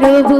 প্রভু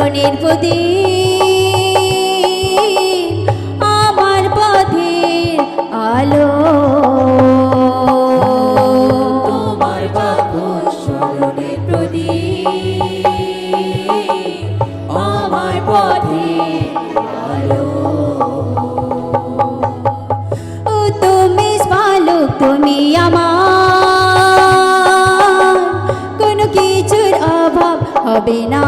চরণের প্রদীপ আমার পথের আলো। তুমি ভালো তুমি আমার কোনো কিছুর অভাব হবে না।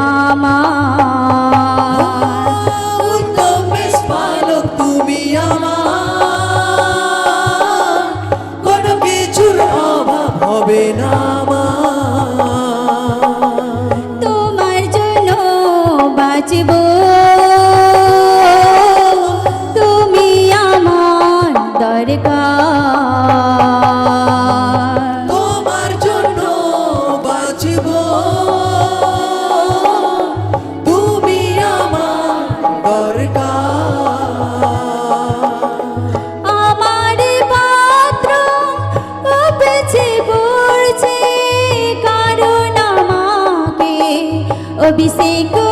ও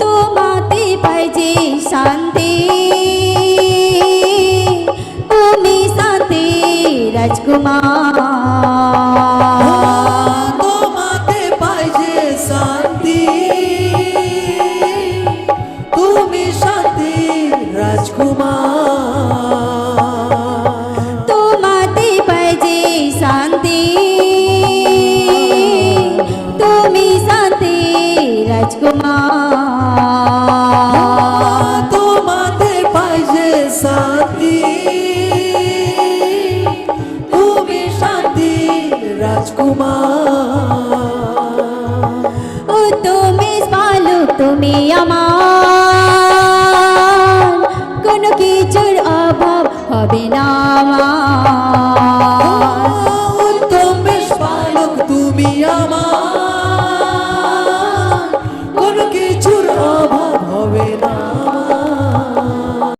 তোমাতে পাই যে শান্তি। তুমি সাথে রাজকুমার। তোমাতে পাই যে শান্তি। তুমি সাথে রাজকুমার।